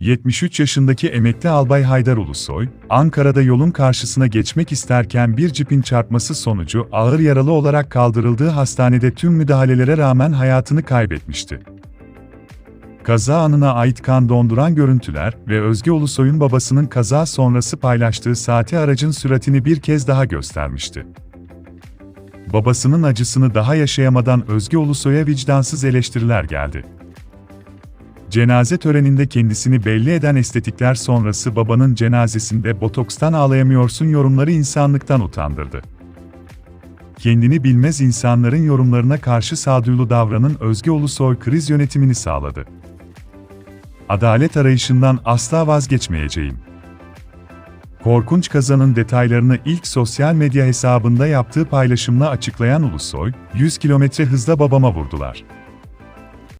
73 yaşındaki emekli albay Haydar Ulusoy, Ankara'da yolun karşısına geçmek isterken bir cipin çarpması sonucu ağır yaralı olarak kaldırıldığı hastanede tüm müdahalelere rağmen hayatını kaybetmişti. Kaza anına ait kan donduran görüntüler ve Özge Ulusoy'un babasının kaza sonrası paylaştığı saati aracın süratini bir kez daha göstermişti. Babasının acısını daha yaşayamadan Özge Ulusoy'a vicdansız eleştiriler geldi. Cenaze töreninde kendisini belli eden estetikler sonrası babanın cenazesinde botokstan ağlayamıyorsun yorumları insanlıktan utandırdı. Kendini bilmez insanların yorumlarına karşı sağduyulu davranın Özge Ulusoy kriz yönetimini sağladı. Adalet arayışından asla vazgeçmeyeceğim. Korkunç kazanın detaylarını ilk sosyal medya hesabında yaptığı paylaşımla açıklayan Ulusoy, 100 kilometre hızla babama vurdular.